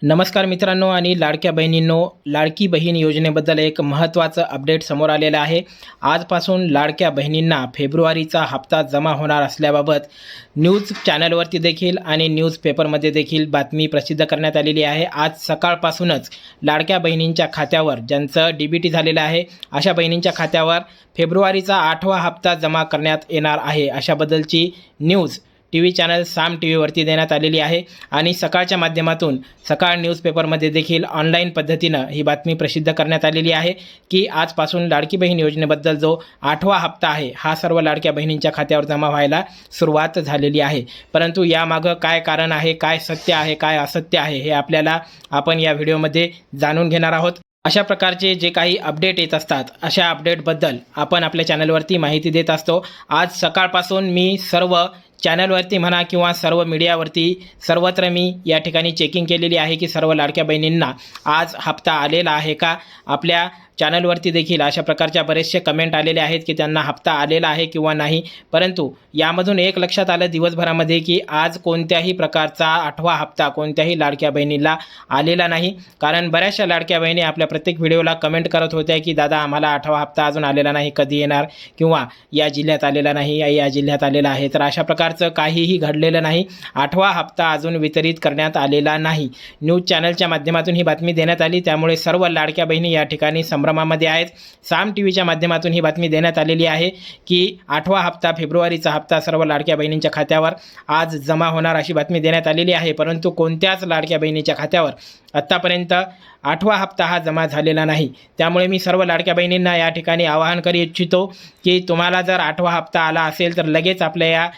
नमस्कार मित्रांनो आणि लाडक्या बहिणींनो लाडकी बहीण योजनेबद्दल एक महत्त्वाचं अपडेट समोर आलेलं आहे. आजपासून लाडक्या बहिणींना फेब्रुवारीचा हप्ता जमा होणार असल्याबाबत न्यूज चॅनलवरती देखील आणि न्यूजपेपरमध्ये देखील बातमी प्रसिद्ध करण्यात आलेली आहे. आज सकाळपासूनच लाडक्या बहिणींच्या खात्यावर ज्यांचं डी बी टी झालेलं आहे अशा बहिणींच्या खात्यावर फेब्रुवारीचा आठवा हप्ता जमा करण्यात येणार आहे. अशाबद्दलची news T V channel Saam T व्हीवरती देण्यात आलेली आहे. आणि सकाळच्या माध्यमातून सकाळ न्यूजपेपरमध्ये देखील ऑनलाईन पद्धतीनं ही बातमी प्रसिद्ध करण्यात आलेली आहे की आजपासून लाडकी बहीण योजनेबद्दल जो आठवा हप्ता आहे हा सर्व लाडक्या बहिणींच्या खात्यावर जमा व्हायला सुरुवात झालेली आहे. परंतु यामागं काय कारण आहे काय सत्य आहे काय असत्य आहे हे आपल्याला आपण या व्हिडिओमध्ये जाणून घेणार आहोत. अशा प्रकारचे जे काही अपडेट येत असतात अशा अपडेटबद्दल आपण आपल्या चॅनलवरती माहिती देत असतो. आज सकाळपासून मी सर्व चॅनलवरती म्हणा किंवा सर्व मीडियावरती सर्वत्र मी या ठिकाणी चेकिंग केलेली आहे की सर्व लाडक्या बहिणींना आज हप्ता आलेला आहे का? आपल्या चॅनलवरती देखील अशा प्रकारच्या बरेचसे कमेंट आलेले आहेत की त्यांना हप्ता आलेला आहे किंवा नाही. परंतु यामधून एक लक्षात आलं दिवसभरामध्ये की आज कोणत्याही प्रकारचा आठवा हप्ता कोणत्याही लाडक्या बहिणीला आलेला नाही. कारण बऱ्याचशा लाडक्या बहिणी आपल्या प्रत्येक व्हिडिओला कमेंट करत होत्या की दादा आम्हाला आठवा हप्ता अजून आलेला नाही कधी येणार? किंवा या जिल्ह्यात आलेला नाही या या जिल्ह्यात आलेला आहे. तर अशा प्रकार प्रकारचं काहीही घडलेलं नाही. आठवा हप्ता अजून वितरित करण्यात आलेला नाही. न्यूज चॅनलच्या माध्यमातून ही बातमी देण्यात आली. त्यामुळे सर्व लाडक्या बहिणी या ठिकाणी संभ्रमामध्ये आहेत. साम टी व्हीच्या माध्यमातून ही बातमी देण्यात आलेली आहे की आठवा हप्ता फेब्रुवारीचा हप्ता सर्व लाडक्या बहिणींच्या खात्यावर आज जमा होणार अशी बातमी देण्यात आलेली आहे. परंतु कोणत्याच लाडक्या बहिणीच्या खात्यावर आत्तापर्यंत आठवा हप्ता हा जमा झालेला नाही. त्यामुळे मी सर्व लाडक्या बहिणींना या ठिकाणी आवाहन करू इच्छितो की तुम्हाला जर आठवा हप्ता आला असेल तर लगेच आपल्या या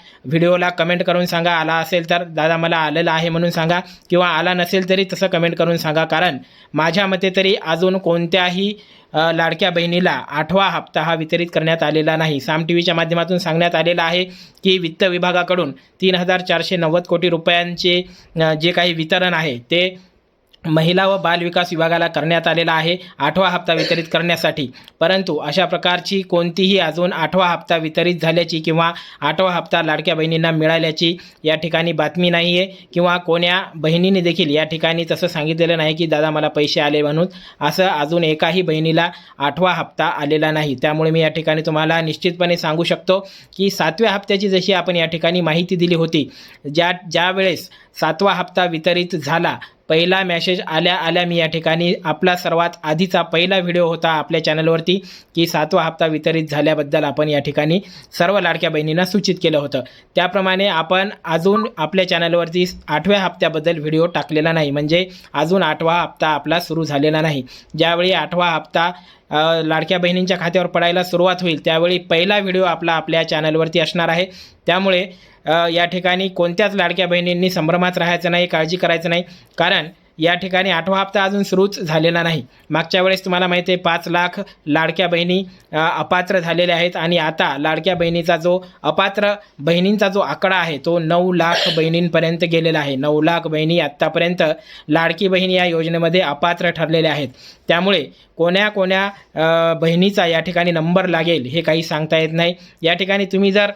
व्हिडिओला कमेंट करून सांगा आला असेल तर दादा मला आलेला आहे म्हणून सांगा किंवा आला नसेल तरी तसं कमेंट करून सांगा. कारण माझ्या मते तरी अजून कोणत्याही लाडक्या बहिणीला आठवा हप्ता हा वितरित करण्यात आलेला नाही. साम टी व्हीच्या माध्यमातून सांगण्यात आलेलं आहे की वित्त विभागाकडून तीन हजार चारशे नव्वद कोटी रुपयांचे जे काही वितरण आहे ते महिला व बाल विकास विभागाला करण्यात आलेला आहे. आठवा हप्ता वितरित करण्यासाठी. परंतु अशा प्रकारची कोणतीही अजून आठवा हप्ता वितरित झाल्याची किंवा आठवा हप्ता लाडक्या बहिणींना मिळाल्याची या ठिकाणी बातमी नाही आहे किंवा कोण्या बहिणीने देखील या ठिकाणी तसं सांगितलेलं नाही की दादा मला पैसे आले म्हणून. असं अजून एकाही बहिणीला आठवा हप्ता आलेला नाही. त्यामुळे मी या ठिकाणी तुम्हाला निश्चितपणे सांगू शकतो की सातव्या हप्त्याची जशी आपण या ठिकाणी माहिती दिली होती ज्या ज्यावेळेस सातवा हप्ता वितरित झाला पहिला मॅसेज आल्या आल्या मी या ठिकाणी. आपला सर्वात आधीचा पहिला व्हिडिओ होता आपल्या चॅनलवरती की सातवा हप्ता वितरित झाल्याबद्दल आपण या ठिकाणी सर्व लाडक्या बहिणींना सूचित केलं होतं. त्याप्रमाणे आपण अजून आपल्या चॅनलवरती आठव्या हप्त्याबद्दल व्हिडिओ टाकलेला नाही. म्हणजे अजून आठवा हप्ता आपला सुरू झालेला नाही. ज्यावेळी आठवा हप्ता लाडक्या बहिणींच्या खात्यावर पडायला सुरुवात होईल त्यावेळी पहिला व्हिडिओ आपला आपल्या चॅनलवरती असणार आहे. त्यामुळे या ठिकाणी कोणत्याच लाडक्या बहिणींनी संभ्रमात राहायचं नाही काळजी करायचं नाही. कारण या ठिकाणी आठवा हप्ता अजून सुरूच झालेला नाही. मागच्या वेळेस तुम्हाला माहिती आहे पाच लाख लाडक्या बहिणी अपात्र झालेल्या आहेत आणि आता लाडक्या बहिणीचा जो अपात्र बहिणींचा जो आकडा आहे तो नऊ लाख बहिणींपर्यंत गेलेला आहे. नऊ लाख बहिणी आत्तापर्यंत लाडकी बहिणी या योजनेमध्ये अपात्र ठरलेल्या आहेत. त्यामुळे कोण्या कोण्या बहिणीचा या ठिकाणी नंबर लागेल हे काही सांगता येत नाही. या ठिकाणी तुम्ही जर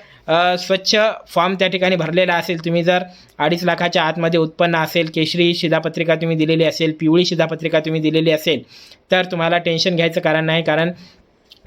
स्वच्छ फॉर्म त्या ठिकाणी भरलेला असेल. तुम्ही जर अडीच लाखाच्या आतमध्ये उत्पन्न असेल केशरी शिधापत्रिका तुम्ही दिलेली असेल पिवळी शिधापत्रिका तुम्ही दिलेली असेल तर तुम्हाला टेन्शन घ्यायचं कारण नाही कारण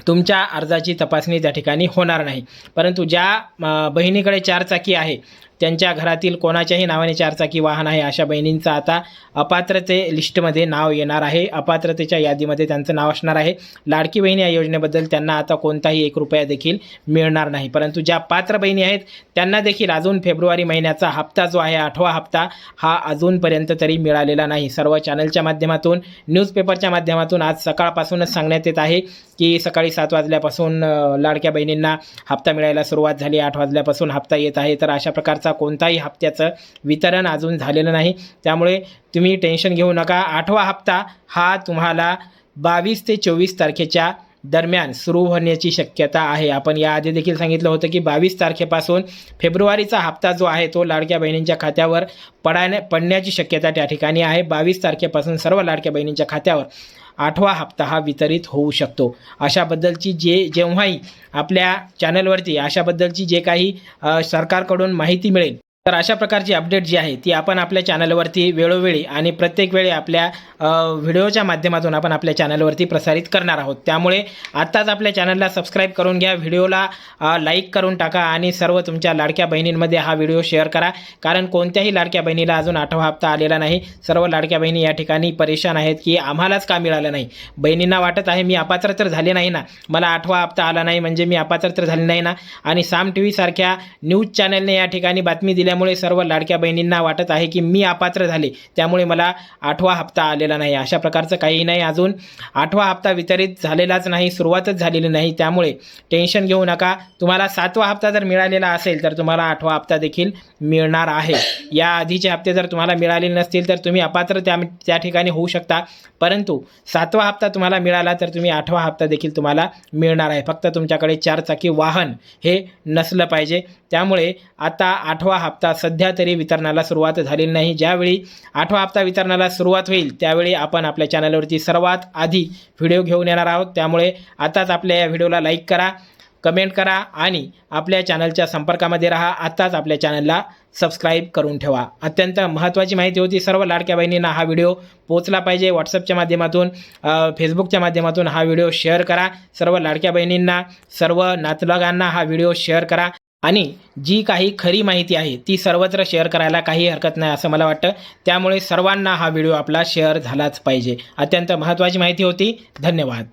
तुमच्या अर्जाची तपासणी त्या ठिकाणी होणार नाही. परंतु ज्या बहिणीकडे चारचाकी आहे त्यांच्या घरातील कोणाच्याही नावाने चारचाकी वाहन आहे अशा बहिणींचं आता अपात्रते लिस्टमध्ये नाव येणार आहे. अपात्रतेच्या यादीमध्ये त्यांचं नाव असणार आहे. लाडकी बहिणी या योजनेबद्दल त्यांना आता कोणताही एक रुपया देखील मिळणार नाही. परंतु ज्या पात्र बहिणी आहेत त्यांना देखील अजून फेब्रुवारी महिन्याचा हप्ता जो आहे आठवा हप्ता हा अजूनपर्यंत तरी मिळालेला नाही. सर्व चॅनलच्या माध्यमातून न्यूजपेपरच्या माध्यमातून आज सकाळपासूनच सांगण्यात येत आहे की सकाळी सात वाजल्यापासून लाडक्या बहिणींना हप्ता मिळायला सुरुवात झाली. आठ वाजल्यापासून हप्ता येत आहे. तर अशा प्रकारचा कोणताही हप्त्याचं वितरण अजून झालेलं नाही. त्यामुळे तुम्ही टेन्शन घेऊ नका. आठवा हप्ता हा तुम्हाला बावीस ते चोवीस तारखेच्या दरम्यान सुरू होण्याची शक्यता आहे. आपण याआधी देखील सांगितलं होतं की बावीस तारखेपासून फेब्रुवारीचा हप्ता जो आहे तो लाडक्या बहिणींच्या खात्यावर पडाण्या पडण्याची शक्यता त्या ठिकाणी आहे. बावीस तारखेपासून सर्व लाडक्या बहिणींच्या खात्यावर आठवा हप्ता हा वितरित होऊ शकतो. अशाबद्दलची जे जेव्हाही आपल्या चॅनलवरती अशाबद्दलची जे काही सरकारकडून माहिती मिळेल. तर अशा प्रकारची अपडेट जी आहे ती आपण आपल्या चॅनलवरती वेळोवेळी आणि प्रत्येक वेळी आपल्या व्हिडिओच्या माध्यमातून आपण आपल्या चॅनलवरती प्रसारित करणार आहोत. त्यामुळे आत्ताच आपल्या चॅनलला सबस्क्राईब करून घ्या व्हिडिओला लाईक करून टाका आणि सर्व तुमच्या लाडक्या बहिणींमध्ये हा व्हिडिओ शेअर करा. कारण कोणत्याही लाडक्या बहिणीला अजून आठवा हप्ता आलेला नाही. सर्व लाडक्या बहिणी या ठिकाणी परेशान आहेत की आम्हालाच का मिळालं नाही? बहिणींना वाटत आहे मी अपात्र तर झाले नाही ना? मला आठवा हप्ता आला नाही म्हणजे मी अपात्र तर झाले नाही ना? आणि साम टी व्हीसारख्या न्यूज चॅनलने या ठिकाणी बातमी दिली असल्यामुळे सर्व लाडक्या बहिणींना वाटत आहे की मी अपात्र झाले. त्यामुळे मला आठवा हप्ता आलेला नाही. अशा प्रकारचं काही नाही. अजून आठवा हप्ता वितरित झालेलाच नाही. सुरुवातच झालेली नाही. त्यामुळे टेन्शन घेऊ नका. तुम्हाला सातवा हप्ता जर मिळालेला असेल तर तुम्हाला आठवा हप्ता देखील मिळणार आहे. या आधीचे हप्ते जर तुम्हाला मिळालेले नसतील तर तुम्ही अपात्र त्या त्या ठिकाणी होऊ शकता. परंतु सातवा हप्ता तुम्हाला मिळाला तर तुम्ही आठवा हप्ता देखील तुम्हाला मिळणार आहे. फक्त तुमच्याकडे चारचाकी वाहन हे नसलं पाहिजे. त्यामुळे आता आठवा हप्ता सध्या तरी वितरणाला सुरुवात झालेली नाही. ज्यावेळी आठवा हप्ता वितरणाला सुरुवात होईल त्यावेळी आपण आपल्या चॅनलवरती सर्वात आधी व्हिडिओ घेऊन येणार आहोत. त्यामुळे आताच आपल्या या व्हिडिओला लाईक करा कमेंट करा आणि आपल्या चॅनलच्या संपर्कामध्ये राहा. आत्ताच आपल्या चॅनलला सबस्क्राईब करून ठेवा. अत्यंत महत्त्वाची माहिती होती सर्व लाडक्या बहिणींना हा व्हिडिओ पोचला पाहिजे. व्हॉट्सअपच्या माध्यमातून फेसबुकच्या माध्यमातून हा व्हिडिओ शेअर करा. सर्व लाडक्या बहिणींना सर्व नातलगांना हा व्हिडिओ शेअर करा. आणि जी काही खरी माहिती आहे ती सर्वत्र शेअर करायला काही हरकत नाही असं मला वाटतं. त्यामुळे सर्वांना हा व्हिडिओ आपला शेअर झालाच पाहिजे. अत्यंत महत्त्वाची माहिती होती. धन्यवाद.